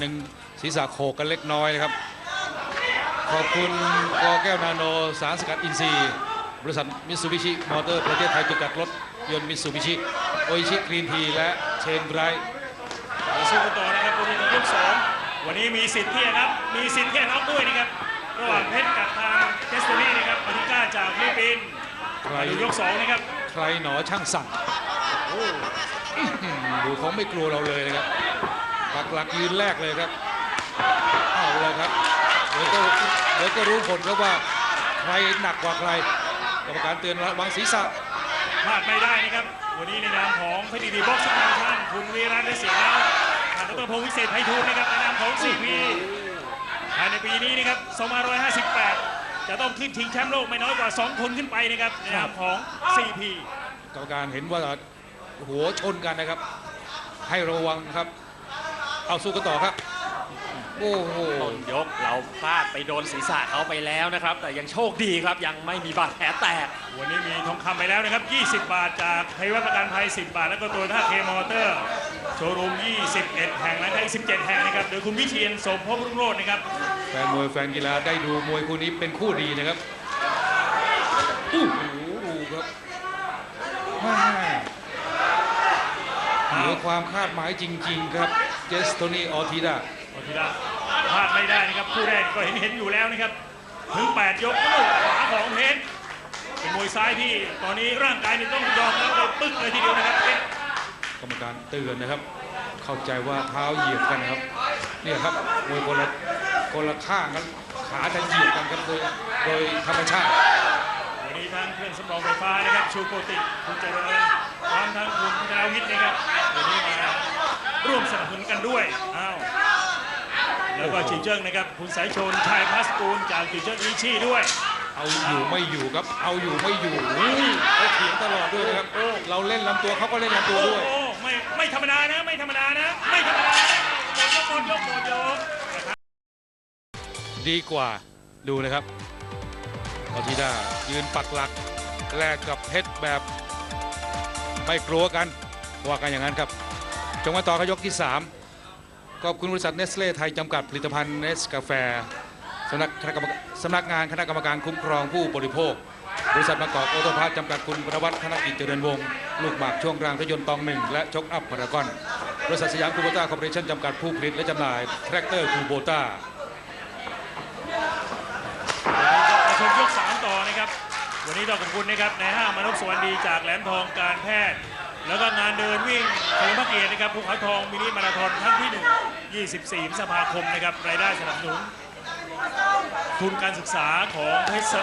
หนึ่งศีรษะโขกกันเล็กน้อยนะครับ ขอบคุณกอแก้วนาโนสารสกัดอินทรีย์บริษัทมิตซูบิชิมอเตอร์ประเทศไทยจำกัดรถยนต์มิตซูบิชิโออิชิกรีนทีและเชนไบรท์มาสู้กันต่อนะครับบนเวทียกสองวันนี้มีสิทธิ์ที่จะนับ มีสิทธิ์ที่จะน็อกด้วยนะครับ ระหว่างเพชรกับทางเทสโตนี่นะครับอธิก้าจากฟิลิปปินส์ใครมาดูยกสองนะครับ ใครหนอช่างสั่งอื้อหือดูเขาไม่กลัวเราเลยนะครับ ปักหลักยืนแรกเลยครับเอาเลยครับเดี๋ยวก็เดี๋ยวก็รู้ผลครับว่าใครหนักกว่าใครกรรมการเตือนระวังศีรษะพลาดไม่ได้นะครับ วันนี้ในนามของเพชรดีดีบ็อกซ์ทางท่านคุณวีรัตน์และเสียแล้วทางดรพงศ์วิเศษไพฑูรย์นะครับในนามของ 4P ภายในปีนี้นะครับ2558 จะต้องขึ้นชิงแชมป์โลกไม่น้อยกว่า 2 คนขึ้นไปนะครับในนามของ 4P กรรมการเห็นว่าหัวชนกันนะครับ ให้ระวังครับ เอาสู้กันต่อครับ โอ้โหต้นยกเราพลาดไปโดนศีรษะเขาไปแล้วนะครับ แต่ยังโชคดีครับยังไม่มีบาดแผลแตก วันนี้มีทองคำไปแล้วนะครับ 20 บาทจากไทยวัฒประกันภัย 10 บาท แล้วก็ตัวท่าเคมอเตอร์ โชว์รูม 21 แห่งและไทย17 แห่งนะครับ โดยคุณวิเชียนสมภพรุ่งโรจน์นะครับ แฟนมวยแฟนกีฬาได้ดูมวยคู่นี้เป็นคู่ดีนะครับอู้หูดูครับแม่เหนือความคาดหมายจริง ๆ ครับ เจสโตนีออทิดาโอทีละพลาดไม่ได้นะครับคู่แรกก็เห็นเห็นอยู่แล้วนะครับ ถึง 8 ยกลูกขวาของเพชรเป็นมวยซ้ายที่ตอนนี้ร่างกายนี่ต้องยอมรับเลยปึ๊กเลยทีเดียวนะครับเพชรกรรมการเตือนนะครับ เข้าใจว่าเท้าเหยียบกันนะครับ เนี่ยครับมวยคนละคนละข้างกันขาจะเหยียบกันครับโดยโดยธรรมชาติวันนี้ทั้งเครื่องสำรองไฟฟ้านะครับชูโกติคุณเจริญพร้อมทั้งคุณธนาวิทย์นะครับวันนี้มา ร่วมสนับสนุนกันด้วยอ้าวแล้วก็จีเจิ้งนะครับ คุณสายชนชายพัสกูลจากจีเจิ้งอีชี่ด้วย เอาอยู่ไม่อยู่ครับ เอาอยู่ไม่อยู่อุ้ยเขาเถียงตลอดด้วยนะครับเราเล่นลำตัวเขาก็เล่นลำตัวโอ้ด้วยโหไม่ไม่ธรรมดานะ ไม่ธรรมดานะ ไม่ธรรมดานะหมดยกหมดยกหมดยกนะครับดีกว่าดูนะครับออทิดายืนปักหลักแลกกับเพชรแบบไม่กลัวกันว่ากันอย่างนั้นครับ จงมาต่อขยกที่ 3 ขอบคุณบริษัทเนสเล่ไทยจำกัดผลิตภัณฑ์เนสกาแฟสำนักคณะกรรมการสำนักงานคณะกรรมการคุ้มครองผู้บริโภค บริษัทมะกอกโอโตพาร์ทจำกัดคุณประวัติธนกิจเจริญวงศ์ลูกหมากช่วงรางรถยนต์ตองหนึ่งและชกอัพพารากอน บริษัทสยามคูโบต้าคอร์ปอเรชั่นจำกัดผู้ผลิตและจำหน่ายแทรกเตอร์คูโบต้าชมยก3ต่อนะครับ วันนี้ต้องขอบคุณนะครับในายห้างมนุษย์สวัสดีจากแหลมทองการแพทย์ แล้วก็งานเดินวิ่งเฉลิมพระเกียรตินะครับภูเขาทองมินิมาราธอนครั้งที่ 1 24พฤษภาคมนะครับรายได้สนับสนุนทุนการศึกษาของเพชรส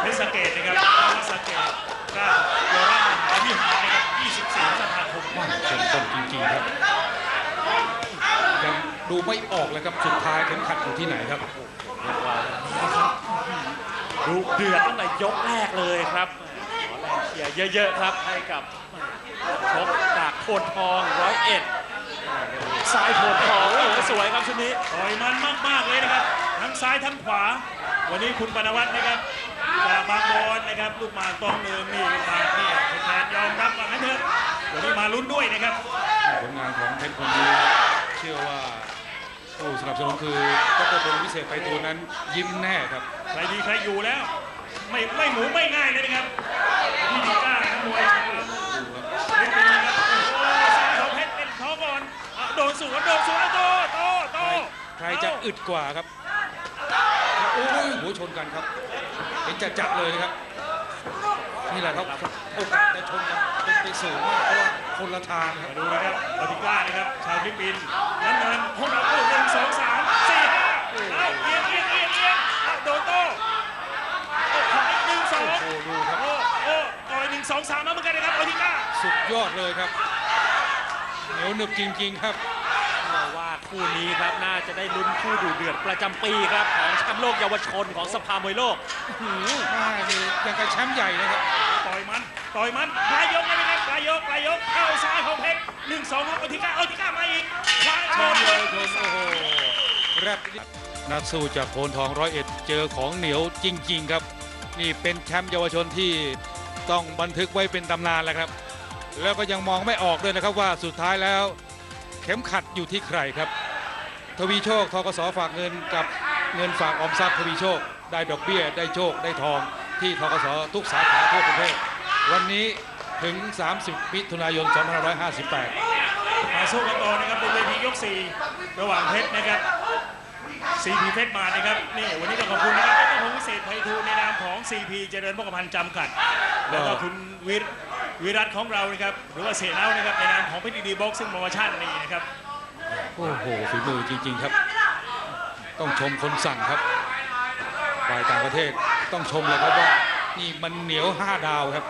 เพชรสะเกตนะครับเพชรสะเกตก้าวโยราชมหาวิหารนะครับ24พฤษภาคมว่าเป็นคนจริงๆครับยังดูไม่ออกเลยครับสุดท้ายเข็มขัดอยู่ที่ไหนครับดูเดือดตั้งแต่ยกแรกเลยครับขอแรงเชียร์เยอะๆครับให้กับชกจากโพนทองร้อยเอ็ดซ้ายโพนทองโอ้โหสวยครับชุดนี้ต่อยมันมากๆเลยนะครับ ทั้งซ้ายทั้งขวา วันนี้คุณปนวัฒน์นะครับจากบางบอนนะครับ ลูกหมากตองเนืองนี่ลูกหมากนี่แทนยอมรับว่างั้นเถอะวันนี้มาลุ้นด้วยนะครับผลงานของเพชรคนนี้เชื่อว่าผู้สนับสนุนคือดรพงศ์วิเศษไปตูลนั้นยิ้มแน่ครับใครดีใครอยู่แล้ว ไม่ไม่หมูไม่ง่ายเลยนะครับพี่ดีก้านักมวยชาวดูครับเพชรดีครับโอ้โหซ้ายของเพชรเล่นท้องก่อนอะโดนสวนโดนสวนแล้วโตโตโตใครจะอึดกว่าครับโอ้ยหัวชนกันครับ เห็นจะจัดเลยนะครับ นี่แหละครับโอกาสจะชนกันเป็นไปสูงมากเพราะว่าคนละทางครับมาดูนะครับอติก้านะครับชาวฟิลิปปินส์น้ำเงินพวกเราโอ้หนึ่งสองสามสี่ห้าเอาเอียงเอียงเอียงเอียงเอาโดนโต้โอ้ข โอ้โหดูครับโอ้โอ้ต่อยหนึ่งสองสามมาเหมือนกันนะครับอติก้าสุดยอดเลยครับเหนียวหนึบจริง ๆ ครับว่าคู่นี้ครับน่าจะได้ลุ้นคู่ดูเดือดประจำปีครับของแชมป์โลกเยาวชนของสภามวยโลกหือมานี่ยังกับแชมป์ใหญ่นะครับต่อยมันต่อยมันปลายยกเลยนะครับปลายยกปลายยกเข้าซ้ายของเพชรหนึ่งสองครับอติก้าอติก้ามาอีกขวาชนเลยยชนโอ้โหแรบนักสู้จากโพนทองร้อยเอ็ดเจอของเหนียวจริง ๆ ครับ นี่เป็นแชมป์เยาวชนที่ต้องบันทึกไว้เป็นตำนานแล้วครับ แล้วก็ยังมองไม่ออกด้วยนะครับว่าสุดท้ายแล้ว เข็มขัดอยู่ที่ใครครับ ทวีโชคทกสฝากเงินกับเงินฝากออมทรัพย์ทวีโชค ได้ดอกเบี้ยได้โชคได้ทอง ที่ทกสทุกสาขาทั่วประเทศวันนี้ถึง 30 มิถุนายน 2558 มาสู้กันต่อนะครับบนเวทียก 4 ระหว่างเพชรนะครับ ซีพีเพชรมานะครับนี่วันนี้ต้องขอบคุณนะครับดรพงศ์วิเศษไพฑูรย์ในนามของ CP เจริญพกพันธ์จำกัด แล้วก็คุณวิรวิรัตของเรานะครับหรือว่าเสียเน่านะครับในนามของเพชรดีบ็อกซิ่งโปรโมชั่นนี่นะครับโอ้โหฝีมือจริง ๆครับ ต้องชมคนสั่งครับฝ่ายต่างประเทศต้องชมเลยครับว่านี่มันเหนียว 5 ดาวครับ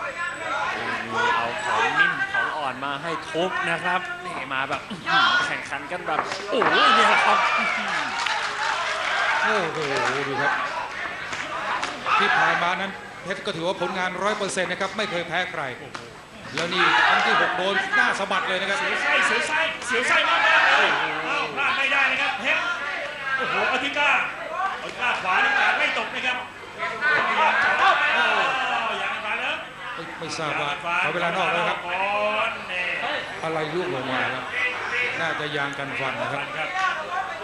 มีเอาของนิ่มของอ่อนมาให้ทุบนะครับนี่มาแบบอื้อหือแข่งขันกันแบบโอ้โหเนี่ยครับอื้อหือ โอ้โหดูครับ ที่ผ่านมานั้นเพชรก็ถือว่าผลงานร้อยเปอร์เซ็นต์นะครับไม่เคยแพ้ใคร แล้วนี่ครั้งที่หกโดนหน้าสะบัดเลยนะครับ เสียวไส้เสียวไส้เสียวไส้มากๆเลยอ้าวพลาดไม่ได้นะครับเพชรโอ้โหอธิก้าอธิก้าขวานี่การไม่ตกนะครับพยายามจะโอ้อย่างนั้นมาแล้วไม่ไม่ทราบว่าเขาเวลานอกแล้วครับก่อนนี่อะไรยุ่งลงมาครับน่าจะยางกันฟันนะครับครับ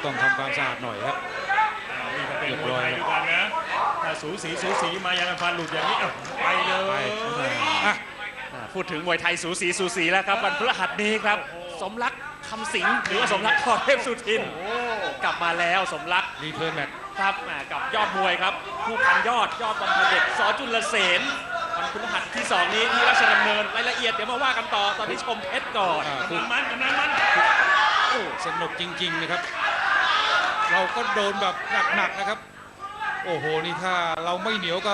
ต้องทำความสะอาดหน่อยครับ เป็นมวยไทยด้วยกันนะถ้าสูสีสูสีมายันฟันหลุดอย่างนี้ไปเลยพูดถึงมวยไทยสูสีสูสีแล้วครับวันพฤหัสนี้ครับ สมรักคำสิงหรือว่าสมรักพรเทพสุทิน กลับมาแล้วสมรักรีเทิร์นแมตช์ครับกับยอดมวยครับผู้พันยอดยอดบำเพ็ญเด็กสอจุลเสนวันพฤหัสที่ 2 นี้ที่ราชดำเนินรายละเอียดเดี๋ยวมาว่ากันต่อตอนนี้ชมเพชรก่อนกำลังมันกำลังมันโอ้สนุกจริง ๆ นะครับ เราก็โดนแบบหนักๆนะครับ โอ้โหนี่ถ้าเราไม่เหนียวก็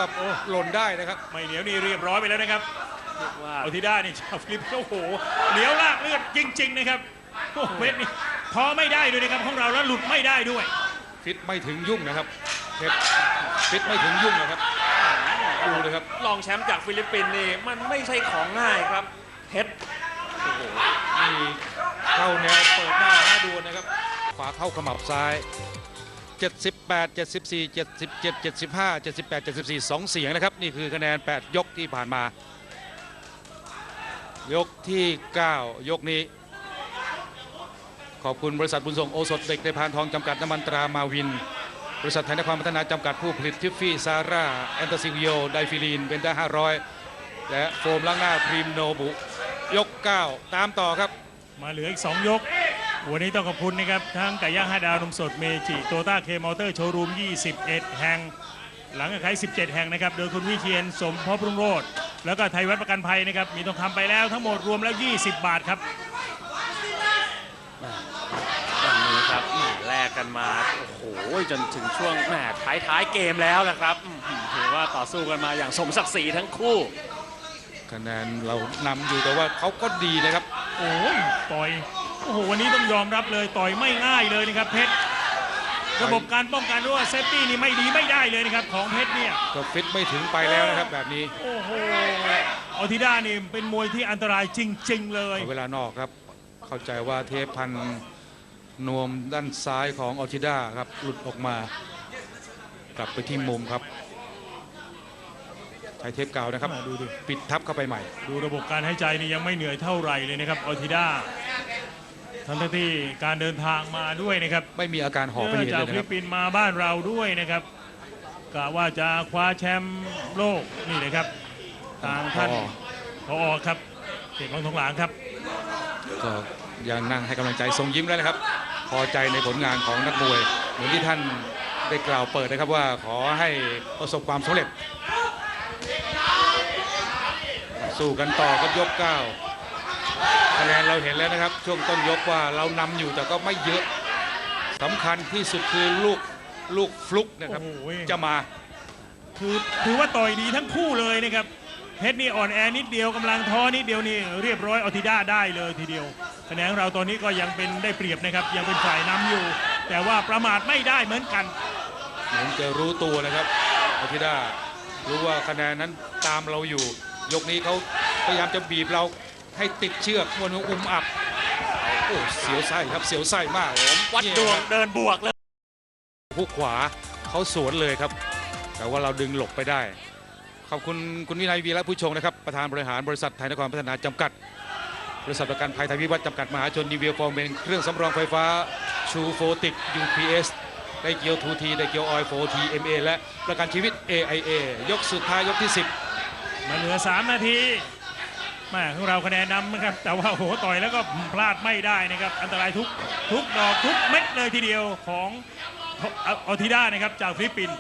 หล่นได้นะครับ ไม่เหนียวนี่เรียบร้อยไปแล้วนะครับเรียกว่าเอาที่ได้นี่ชาวฟิลิปปินส์โอ้โหเหนียวลากเลือดจริง ๆ นะครับโอ้โหเพชรนี่พอไม่ได้ด้วยนะครับของเราแล้วหลุดไม่ได้ด้วย ฟิตไม่ถึงยุ่งนะครับเพชรฟิตไม่ถึงยุ่งนะครับดูเลยครับรองแชมป์จากฟิลิปปินส์นี่มันไม่ใช่ของง่ายครับเพชรโอ้โหนี่เข้าแนวเปิดหน้าหน้าดูนะครับข วาเข้าขมับซ้าย 78 74 77 75 78 74 2 เสียงนะครับ นี่คือคะแนน 8 ยกที่ผ่านมา ยกที่ 9 ยกนี้ ขอบคุณบริษัทบุญส่งโอสถเด็กในพานทองจำกัดน้ำมันตรามาวิน บริษัทไทยนครพัฒนาจำกัดผู้ผลิตทิฟฟี่ซาร่าแอนตาซิวิโอไดฟิลีนเบนด้า500 และโฟมล้างหน้าพรีมโนบุ ยก 9 ตามต่อครับ มาเหลืออีก 2 ยก วันนี้ต้องขอบคุณนะครับทั้งไก่ย่าง5ดาวนมสดเมจิโตต้าเคมอเตอร์โชว์รูม 21 แห่ง หลังจากขาย 17 แห่งนะครับ โดยคุณวิเชียนสมพบรุ่งโรจน์แล้วก็ไทยวัดประกันภัยนะครับ มีทองคำไปแล้วทั้งหมดรวมแล้ว 20 บาทครับวันนี้ครับแหม่แลกกันมาโอ้โหจนถึงช่วงแหมท้ายท้ายๆเกมแล้วนะครับอื้อหือถือว่าต่อสู้กันมาอย่างสมศักดิ์ศรีทั้งคู่คะแนนเรานำอยู่แต่ว่าเขาก็ดีนะครับ โอ้ยต่อย โอ้โหวันนี้ต้องยอมรับเลยต่อยไม่ง่ายเลยนะครับเพชรระบบการป้องกันหรือว่าเซฟตี้นี่ไม่ดีไม่ได้เลยนะครับของเพชรเนี่ยก็ฟิตไม่ถึงไปแล้วนะครับแบบนี้โอ้โหออทิด้านี่เป็นมวยที่อันตรายจริง ๆ เลยเอาเวลานอกครับ เข้าใจว่าเทปพันนวมด้านซ้ายของออทิด้าครับหลุดออกมา กลับไปที่มุมครับใช้เทปเก่านะครับดูดิปิดทับเข้าไปใหม่ ดูระบบการหายใจนี่ยังไม่เหนื่อยเท่าไหร่เลยนะครับออทิด้า ทั้งที่การเดินทางมาด้วยนะครับไม่มีอาการหอบไปเนื่เห็นจากเลยฟินะคลิรับปปินส์มาบ้านเราด้วยนะครับกะว่าจะคว้าแชมป์โลกนี่เลยครับ ทางท่านอ๋อพอครับเขตของทองหลางครับก็ยังนั่งให้กำลังใจทรงยิ้มแล้วนะครับ พอใจในผลงานของนักมวย เหมือนที่ท่านได้กล่าวเปิดนะครับว่าขอให้ประสบความสำเร็จ สู้กันต่อกับยกเก้า คะแนนเราเห็นแล้วนะครับ ช่วงต้นยกว่าเรานำอยู่แต่ก็ไม่เยอะสำคัญที่สุดคือลูกลูกฟลุกนะครับโอ้โหจะมาคือถือว่าต่อยดีทั้งคู่เลยนะครับเพชรนี่อ่อนแอนิดเดียวกำลังท้อนิดเดียวนี่เรียบร้อยออทิด้าได้เลยทีเดียวคะแนนของเราตอนนี้ก็ยังเป็นได้เปรียบนะครับ ยังเป็นฝ่ายนำอยู่ แต่ว่าประมาทไม่ได้เหมือนกันเหมือนจะรู้ตัวนะครับอาทิดารู้ว่าคะแนนนั้นตามเราอยู่ ยกนี้เขาพยายามจะบีบเรา ให้ติดเชือกมวนอุ้มอับโอ้เสียวไส้ครับเสียวไส้มากวัดดวงเดินบวกเลยผู้ขวาเขาสวนเลยครับ แต่ว่าเราดึงหลบไปได้ ขอบคุณคุณวินัยวีระผู้ชงนะครับ ประธานบริหารบริษัทไทยนครพัฒนาจำกัด บริษัทประกันภัยไทยวิวัฒน์จำกัดมหาชนนิเวียฟอร์เมนเครื่องสำรองไฟฟ้าชูโฟติก UPS ได้เกียว 2T ได้เกียวออย 4T MA และประกันชีวิต AIA ยกสุดท้ายยกที่ 10 มาเหลือ 3 นาที แม่ของเราคะแนนนำนะครับ แต่ว่าโหต่อยแล้วก็พลาดไม่ได้นะครับ อันตรายทุกทุกดอกทุกเม็ดเลยทีเดียวของออทิด้านะครับจากฟิลิปปินส์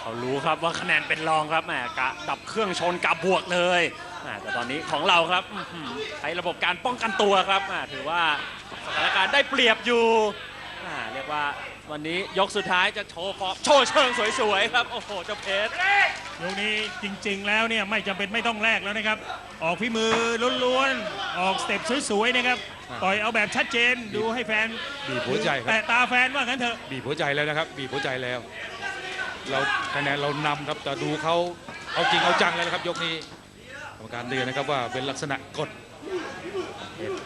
เขารู้ครับว่าคะแนนเป็นรองครับแหมกะดับเครื่องชนกับบวกเลยแหมแต่ตอนนี้ของเราครับอื้อหือใช้ระบบการป้องกันตัวครับถือว่าสถานการณ์ได้เปรียบอยู่เรียกว่าวันนี้ยกสุดท้ายจะโชว์ฟอร์มโชว์เชิงสวยๆครับ โอ้โหเจ้าเพชรยกนี้จริงๆแล้วเนี่ยไม่จำเป็นไม่ต้องแลกแล้วนะครับ ออกฝีมือล้วนๆ ออกสเต็ปสวยๆนะครับอ่าต่อยเอาแบบชัดเจนดูให้แฟนบีบหัวใจครับแตะตาแฟนว่างั้นเถอะบีบหัวใจแล้วนะครับ บีบหัวใจแล้ว เราคะแนนเรานำครับแต่ดูเขาเอาจริงเอาจังเลยนะครับ ยกนี้กรรมการเตือนนะครับว่าเป็นลักษณะกด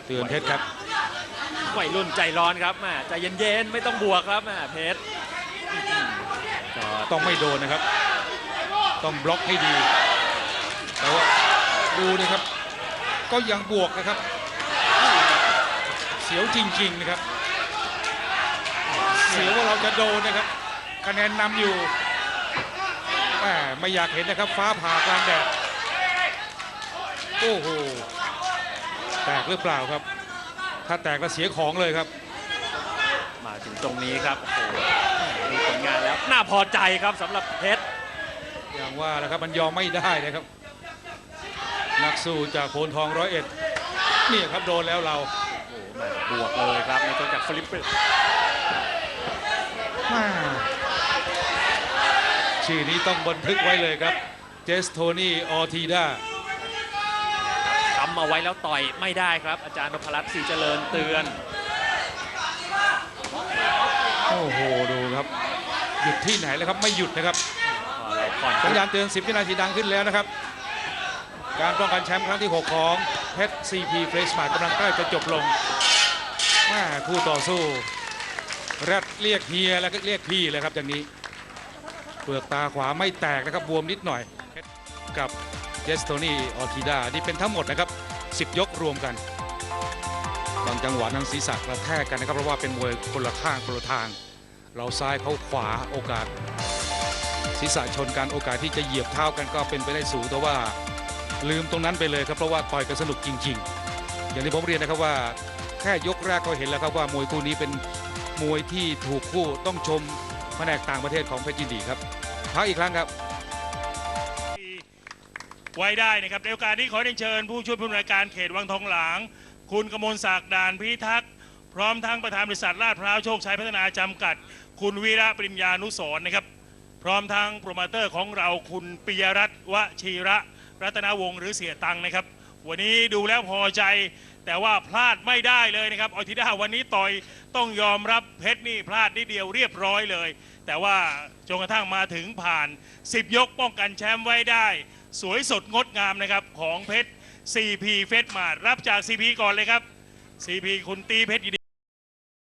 เตือนเพชรครับ วัยรุ่นใจร้อนครับแหมใจเย็นๆไม่ต้องบวกครับแหมเพชรต้องไม่โดนนะครับ ต้องบล็อกให้ดีแต่ว่าดูนะครับ ก็ยังบวกนะครับ เสียวจริงๆนะครับ เสียวว่าเราจะโดนนะครับ คะแนนนำอยู่แหมไม่อยากเห็นนะครับ ฟ้าผ่ากลางแดดโอ้โหแตกหรือเปล่าครับ ถ้าแตกแล้วเสียของเลยครับ มาถึงตรงนี้ครับโอ้โหดูผลงานแล้ว น่าพอใจครับสำหรับเพชรอย่างว่าแหล้วครับมันยอมไม่ได้นะครับ นักสู้จากโพนทองร้อยเอ็ดนี่ครับโดนแล้วเราโอ้โหแหมบวกเลยครับในตัวจากฟิลิปปินส์แม่ชื่อนี้ต้องบันทึกไว้เลยครับ เจสโทนี่ออทีดาทำ เอาไว้แล้วต่อยไม่ได้ครับ อาจารย์นพรัตน์ศรีเจริญเตือน โอ้โหดูครับหยุดที่ไหนแล้วครับไม่หยุดนะครับพอเราผ่อนสัญญาณเตือน 10วินาทีดังขึ้นแล้วนะครับ การป้องกันแชมป์ครั้งที่ 6 ของเพชรซีพีเฟรชมาร์กำลังใกล้จะจบลงแม่คู่ต่อสู้แรดเรียกเฮียแล้วก็เรียกพี่เลยครับอย่างนี้เปลือกตาขวาไม่แตกนะครับบวมนิดหน่อยกับเจสโตนี่ออร์คิดานี่เป็นทั้งหมดนะครับ 10 ยกรวมกันบางจังหวะนั้นศีรษะกระแทกกันนะครับ เพราะว่าเป็นมวยคนละข้างคนละทาง เราซ้ายเขาขวาโอกาส ศีรษะชนกันโอกาสที่จะเหยียบเท้ากันก็เป็นไปได้สูงแต่ว่าลืมตรงนั้นไปเลยครับเพราะว่าต่อยกันสนุกจริง ๆ อย่างที่ผมเรียนนะครับว่าแค่ยกแรกก็เห็นแล้วครับว่ามวยคู่นี้เป็นมวยที่ถูกคู่ต้องชมแผนกต่างประเทศของเพชรยินดีครับพักอีกครั้งครับ ไว้ได้นะครับในโอกาสนี้ขอเรียนเชิญ ผู้ช่วยผู้อำนวยการเขตวังทองหลาง คุณกมลศักดิ์ดานพิทักษ์พร้อมทั้งประธานบริษัทลาดพร้าวโชคชัยพัฒนาจำกัด คุณวีระปริญญานุสรณ์นะครับ พร้อมทั้งโปรโมเตอร์ของเราคุณปิยรัตน์วชีระรัตนวงศ์หรือเสียตังนะครับ วันนี้ดูแล้วพอใจ แต่ว่าพลาดไม่ได้เลยนะครับออทิด้าวันนี้ต่อยต้องยอมรับเพชรนี่พลาดนิดเดียวเรียบร้อยเลย แต่ว่าจนกระทั่งมาถึงผ่าน 10 ยกป้องกันแชมป์ไว้ได้ สวยสดงดงามนะครับของเพชร CP เฟสมาดรับจาก CP ก่อนเลยครับ CP คุณตีเพชรยินดี